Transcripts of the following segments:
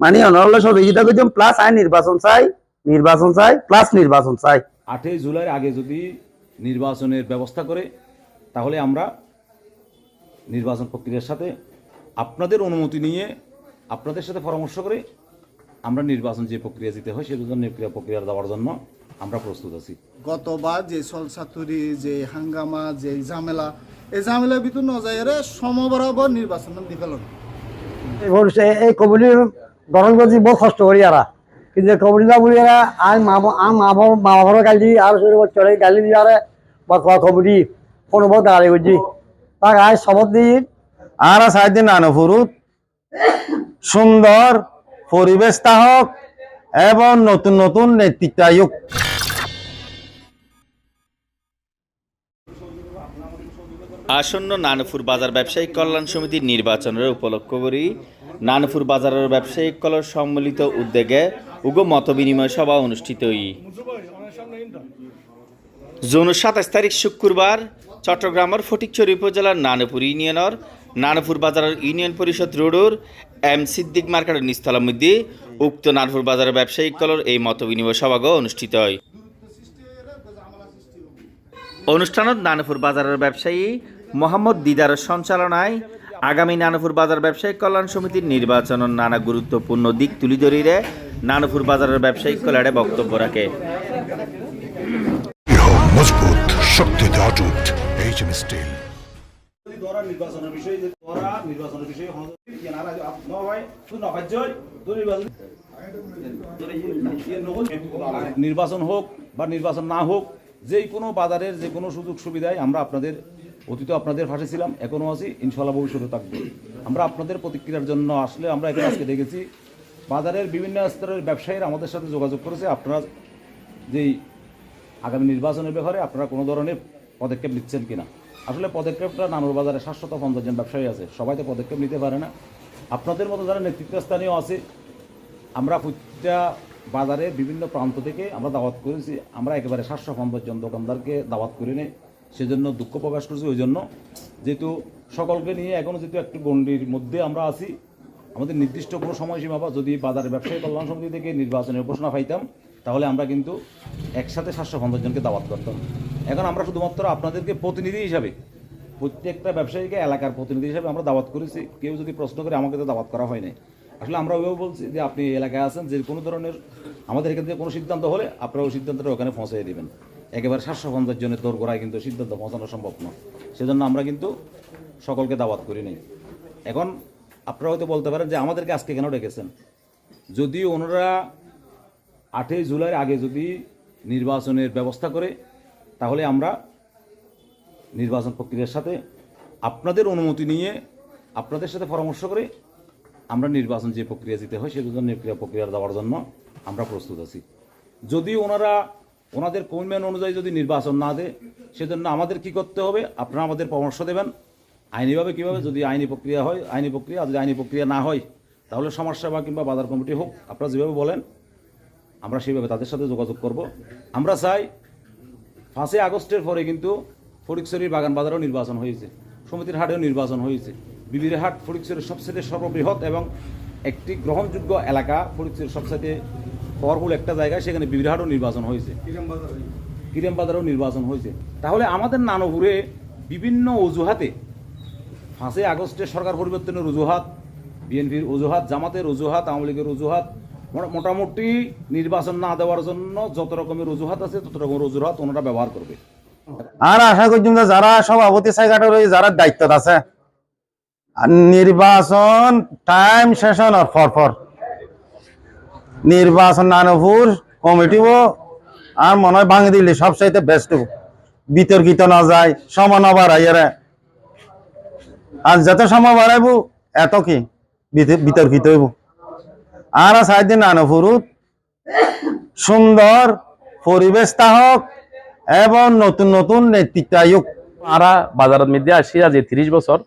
মানে অনর্ল সহযোগিতা করছেন প্লাস আইন নির্বাচন চাই নির্বাচন চাই প্লাস নির্বাচন চাই। আটই জুলাই আগে যদি নির্বাচনের ব্যবস্থা করে তাহলে আমরা নির্বাচন প্রক্রিয়ার সাথে আপনাদের অনুমতি নিয়ে আপনাদের সাথে পরামর্শ করে আমরা নির্বাচন যে প্রক্রিয়া দিতে হয় সেটার জন্য প্রক্রিয়া দেওয়ার জন্য আমরা প্রস্তুত আছি। গতবার যে সলসাতুরি যে হাঙ্গামা যে ঝামেলা এই ঝামেলার ভিতর নজাইরে সমবরাবর নির্বাচন দি ফেলন এই কমিটি গঠন করছি বহু কষ্ট করি আর। কিন্তু কমিটিটা বলি এরা আর মা মা বাবা মা বাবার গালি আর চলে গালি দিয়ে আর বা কমিটি কোনো বহুত দাঁড়িয়ে করছি তাক আজ শপথ দিই আর চাই দিন নানপুরুত সুন্দর পরিবেশ তাহক এবং নতুন নতুন নেতৃত্ব আয়োগ আসন্ন নানপুর বাজার ব্যবসায়িক কল্যাণ সমিতির নির্বাচনের উপলক্ষ করি। নানপুর বাজারের ব্যবসায়িক কলার সম্মিলিত উদ্যোগে উগ মত বিনিময় সভা অনুষ্ঠিত জুন সাতাশ তারিখ শুক্রবার চট্টগ্রামের ফটিকছড়ি উপজেলার নানপুর ইউনিয়নের নানপুর বাজারের ইউনিয়ন পরিষদ রোডর এম সিদ্দিক মার্কেটের নিস্থলের মধ্যে উক্ত নানপুর বাজারের ব্যবসায়িক কলর এই মত বিনিময় সভাগ অনুষ্ঠিত হয়। অনুষ্ঠানত নানপুর বাজারের ব্যবসায়ী মোহাম্মদ দিদারের সঞ্চালনায় আগামী নানপুর বাজার ব্যবসায়িক কল্যাণ সমিতির নির্বাচনের নানা গুরুত্বপূর্ণ দিক তুলি ধরিয়ে নানপুর বাজারের ব্যবসায়িক কল্যাণে বক্তব্য রাখে। মজবুত শক্তিতে অটুট এইচ এম স্টিল নির্বাচনের বিষয়ে নির্বাচনের বিষয়ে হনজরি কেনারা নয় শুধু নবাজ্যই তো নির্বাচন নির্বাচন হোক বা নির্বাচন না হোক যে কোনো বাজারের যে কোনো সুযোগ সুবিধায় আমরা আপনাদের অতীত আপনাদের ফাঁসে ছিলাম, এখনও আছি ইনশাল্লাহ ভবিষ্যতে থাকবে। আমরা আপনাদের প্রতিক্রিয়ার জন্য আসলে আমরা এখানে আজকে দেখেছি, বাজারের বিভিন্ন স্তরের ব্যবসায়ীরা আমাদের সাথে যোগাযোগ করেছে। আপনারা যেই আগামী নির্বাচনের ব্যাপারে আপনারা কোনো ধরনের পদক্ষেপ নিচ্ছেন কিনা? আসলে পদক্ষেপটা নানুর বাজারে সাতশত পঞ্চাশ জন ব্যবসায়ী আছে, সবাই তো পদক্ষেপ নিতে পারে না। আপনাদের মতো যারা নেতৃত্বস্থানীয় আছে, আমরা প্রত্যেকটা বাজারে বিভিন্ন প্রান্ত থেকে আমরা দাওয়াত করেছি। আমরা একেবারে সাতশো পঞ্চাশ জন দোকানদারকে দাওয়াত করে নিই সেজন্য দুঃখ প্রকাশ করছি ওই জন্য যেহেতু সকলকে নিয়ে এখনও যেহেতু একটু গণ্ডির মধ্যে আমরা আছি, আমাদের নির্দিষ্ট কোনো সময়সীমা বা যদি বাজার ব্যবসায়ী কল্যাণ সমিতি থেকে নির্বাচনের ঘোষণা পাইতাম, তাহলে আমরা কিন্তু একসাথে সাতশো পঞ্চাশ জনকে দাওয়াত করতাম। এখন আমরা শুধুমাত্র আপনাদেরকে প্রতিনিধি হিসাবে, প্রত্যেকটা ব্যবসায়ীকে এলাকার প্রতিনিধি হিসাবে আমরা দাওয়াত করেছি, কেউ যদি প্রশ্ন করে আমাকে তো দাওয়াত করা হয় আসলে আমরা ওইভাবে বলছি যে আপনি এলাকায় আছেন, যে কোনো ধরনের আমাদের এখান থেকে কোনো সিদ্ধান্ত হলে আপনারা ওই সিদ্ধান্তটা ওখানে পৌঁছাই দেবেন। একেবারে সাতশো পঞ্চাশ জনের দৌড় গোড়ায় কিন্তু সিদ্ধান্ত পৌঁছানো সম্ভব নয়। সেজন্য আমরা কিন্তু সকলকে দাওয়াত করি নাই। এখন আপনারা হয়তো বলতে পারেন যে আমাদেরকে আজকে কেন ডেকেছেন? যদি ওনারা আটই জুলাইয়ের আগে যদি নির্বাচনের ব্যবস্থা করে, তাহলে আমরা নির্বাচন প্রক্রিয়ার সাথে আপনাদের অনুমতি নিয়ে আপনাদের সাথে পরামর্শ করে আমরা নির্বাচন যে প্রক্রিয়া দিতে হয় সেটার জন্য প্রক্রিয়া প্রক্রিয়া দেওয়ার জন্য আমরা প্রস্তুত আছি। যদি ওনারা ওনাদের কমিটমেন্ট অনুযায়ী যদি নির্বাচন না দেয়, সেজন্য আমাদের কি করতে হবে? আপনারা আমাদের পরামর্শ দেবেন। আইনিভাবে কীভাবে? যদি আইনি প্রক্রিয়া হয়, আইনি প্রক্রিয়া যদি আইনি প্রক্রিয়া না হয়, তাহলে সমাজসেবা কিংবা বাজার কমিটি হোক, আপনারা যেভাবে বলেন, আমরা সেইভাবে তাদের সাথে যোগাযোগ করব। আমরা চাই পাঁচই আগস্টের পরে কিন্তু ফটিকছড়ির বাগান বাজারও নির্বাচন হয়েছে, সমিতির হাটেও নির্বাচন হয়েছে। বিবির হাট সবচেয়ে সর্ববৃহৎ এবং একটি গ্রহণযোগ্য এলাকা ফটিকছড়ির সবচেয়ে পাওয়ারফুল একটা জায়গায় সেখানে বিবির হাটও নির্বাচন হয়েছে। কিরেম বাজারেও নির্বাচন হয়েছে। তাহলে আমাদের নানপুরে বিভিন্ন অজুহাতে পাঁচই আগস্টে সরকার পরিবর্তনের অজুহাত, বিএনপির অজুহাত, জামাতের অজুহাত, আওয়ামী লীগের অজুহাত, মোটা- মোটামুটি নির্বাচন না দেওয়ার জন্য যত রকমের অজুহাত আছে, তত রকমের অজুহাত ওনারা ব্যবহার করবে। আর আশা করছি যারা সভাপতি সেক্রেটারি যারা দায়িত্বত আছে নির্বাচন টাইম সেশন আর ফর ফর নির্বাচন নানপুর কমিটিও আর মনে হয় ভাঙি দিলে সবচাইতে বেস্ট বিতর্কিত না যায় সমান বাড়াইয়ারে আর যত সময় বাড়াইব, এত কি বিত- বিতর্কিত হইব। আর চাই দিন সুন্দর পরিবেশ তাহক এবং নতুন নতুন নেতৃত্ব আরা বাজারের মধ্যে আসি, আজ তিরিশ বছর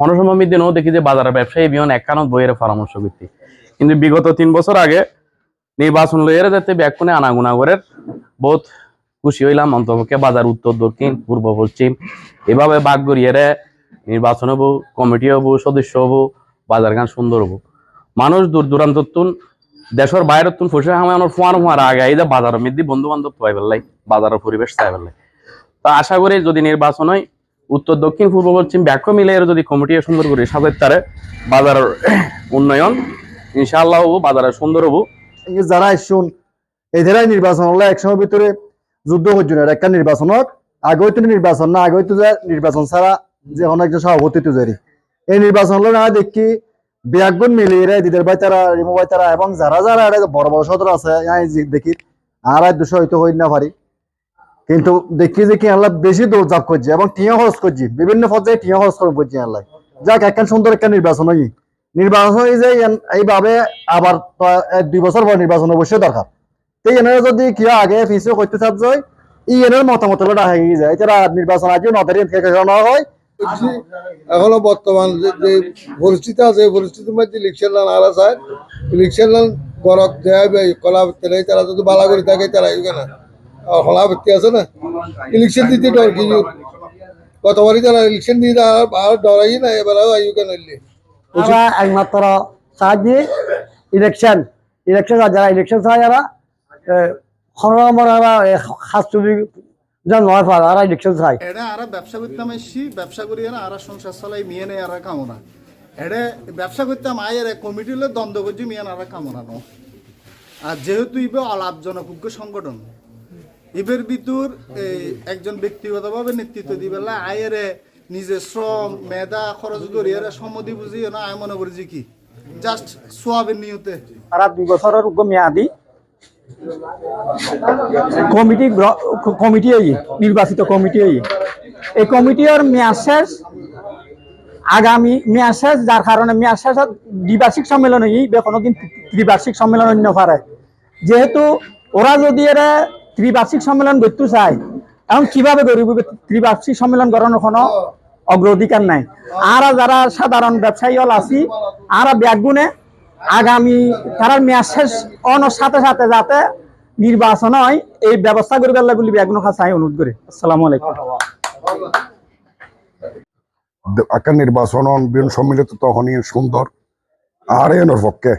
অনেক সময় মধ্যে নও দেখি যে বাজারের ব্যবসায়ী বিহন একখানত বইয়ের পরামর্শ করতে কিন্তু বিগত তিন বছর আগে নির্বাচন লইয়ের যাতে ব্যাকুনে আনাগুনা করে বহুত খুশি হইলাম, অন্তপক্ষে বাজার উত্তর দক্ষিণ পূর্ব পশ্চিম। এভাবে বাঘ গড়িয়ে নির্বাচন হব, কমিটি হব, সদস্য হব বাজার গান সুন্দর হব। মানুষ দূর দূরান্ততুন দেশের বাইরের তুন ফসে আমার ফোয়ানো ফোয়ার আগে এই যে বাজারের মধ্যে বন্ধু বান্ধব পাই পেলাই বাজারের পরিবেশ চাই পেলাই। তো আশা করি যদি নির্বাচন হয় উত্তর দক্ষিণ পূর্ব পশ্চিম ব্যাখ্য মিলে এর যদি কমিটি সুন্দর করে সাজাই তারে বাজারের উন্নয়ন, ইনশাআল্লাহ হব বাজারে সুন্দর হব। যারা শুন এদেরাই নির্বাচন হলে একসময় ভিতরে যুদ্ধ হচ্ছে না একটা নির্বাচনত। আগে হইতো নির্বাচন না আগে হইতো যে নির্বাচন ছাড়া যে অনেক সভাপতি তো জারি। এই নির্বাচন হলে না দেখি বিয়াগুন মিলিয়ে রে, দিদের ভাই তারা, রিমু ভাই তারা এবং যারা যারা বড় বড় সদর আছে দেখি আর আর দুশো হয়তো হই না পারি। কিন্তু দেখি যে কি আল্লাহ বেশি দৌড়জাপ করছে এবং টিয়া খরচ করছি, বিভিন্ন পর্যায়ে টিয়া খরচ করে করছি আল্লাহ। যাক একখান সুন্দর একটা নির্বাচন হয় নির্বাচন হয় যে এন- এইভাবে আবার দুই বছর পর নির্বাচন অবশ্যই দরকার। তো এনারা যদি কি আগে পিছিয়ে করতে চাপ যায়, ই এনার মতামত হয়ে যায়। এছাড়া নির্বাচন আগে নদারি থেকে হয়। এখনও বর্তমান যে পরিস্থিতি আছে পরিস্থিতির মধ্যে ইলেকশন লান আলা চায় ইলেকশন লান গরত দেবে কলা তেলে তারা যদি বালা করে থাকে তারা ইউকে না হলা ব্যক্তি আছে না? ইলেকশন দিতে ডর কি? গতবারই তারা ইলেকশন দিয়ে আর আর ডরাই না এবারেও আইউকে নাইলে আমরা একমাত্র সাহায্যে ইলেকশন ইলেকশন যারা ইলেকশন চায় যারা নয় পারে তারা ইলেকশন চায়। এটা আরা ব্যবসা করতাম ব্যবসা করি আরা সংসার চালাই মিয়ে নেই আরা কামনা এটা ব্যবসা করতাম আয়ের কমিটি হলে দ্বন্দ্ব করছি মিয়ান আরা কামনা নো আর যেহেতু ইবে অলাভজনক সংগঠন। ইবের ভিতর এই একজন ব্যক্তিগতভাবে নেতৃত্ব দিবেলা আয়ের নিজের শ্রম, মেধা, খরচ করি, এরা সম্মতি বুঝি না আমি মনে করি কি? জাস্ট সোয়াবের নিয়তে। দুই বছরের মেয়াদি কমিটি কমিটি নির্বাচিত কমিটি এই। কমিটির মেয়াদ শেষ, আগামী মেয়াদ শেষ, যার কারণে মেয়াদ শেষ দ্বিবার্ষিক সম্মেলন এই কোনোদিন ত্রিবার্ষিক সম্মেলন অন্য পারে। যেহেতু ওরা যদি এরা ত্রিবার্ষিক সম্মেলন করতে চায় এখন কীভাবে গরিব ত্রিবার্ষিক সম্মেলন করানোর কোনো অগ্রাধিকার নাই। আর যারা সাধারণ ব্যবসায়ী হল আছি আর ব্যাগুনে আগামী তারা মেয়াদ শেষ অনর সাথে সাথে যাতে নির্বাচন হয় এই ব্যবস্থা করে বেলা বলি ব্যাগুন কাছে আমি অনুরোধ করি। আসসালামু আলাইকুম। একটা নির্বাচন বিন সম্মিলিত তখনই সুন্দর। আর এর পক্ষে।